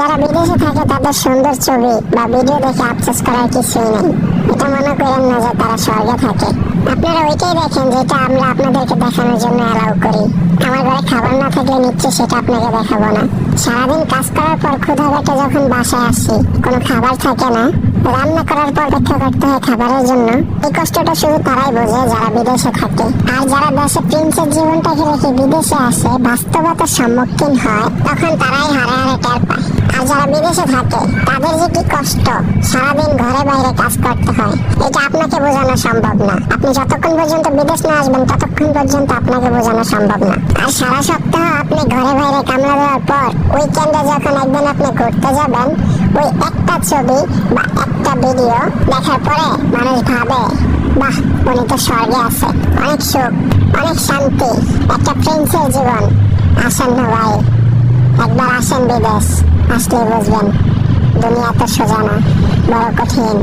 যারা বিদেশে থাকে তাদের সুন্দর ছবি বা ভিডিও দেখে আফসোস করার কিছুই নেই। এটা মনে করেন না যে তারা স্বর্গে থাকে। আপনারা ওইটাই দেখেন যেটা আমরা আপনাদেরকে দেখানোর জন্য অ্যালাউ করি। আমার ঘরে খাবার না থাকলে নিচ্ছে সেটা আপনাকে দেখাবো না। সারাদিন কাজ করার পর ক্ষুধা পেটে যখন বাসায় আসি, কোনো খাবার থাকে না। রান্না করার পর অপেক্ষা করতে হয় খাবারের জন্য। এই কষ্টটা শুধু তারাই বোঝে যারা বিদেশে থাকে। আর যারা দেশে প্রিন্সের জীবনটাকে রেখে বিদেশে আসে, বাস্তবতার সম্মুখীন হয়, তখন তারাই হারে হারে টের পায় আর যারা বিদেশে থাকে, তাদের যে কি কষ্ট? সারাদিন ঘরে বাইরে কাজ করতে হয়। এটা আপনাকে বোঝানো সম্ভব না। আপনি যতক্ষণ পর্যন্ত বিদেশ না আসবেন, ততক্ষণ পর্যন্ত আপনাকে বোঝানো সম্ভব না। আর সারা সপ্তাহ আপনি ঘরে বাইরে কামলা দেওয়ার পর উইকেন্ডে যখন একদিন আপনি ঘুরতে যাবেন, ওই একটা ছবি বা একটা ভিডিও দেখার পরে মানুষ ভাবে, বাহ, উনি তো স্বর্গে আছে। অনেক সুখ, অনেক শান্তি, একটা প্রিন্সের জীবন। আসেন ভাই, একবার আসেন বিদেশ। আসলে বুঝবেন দুনিয়া তো সোজা না বড় কঠিন।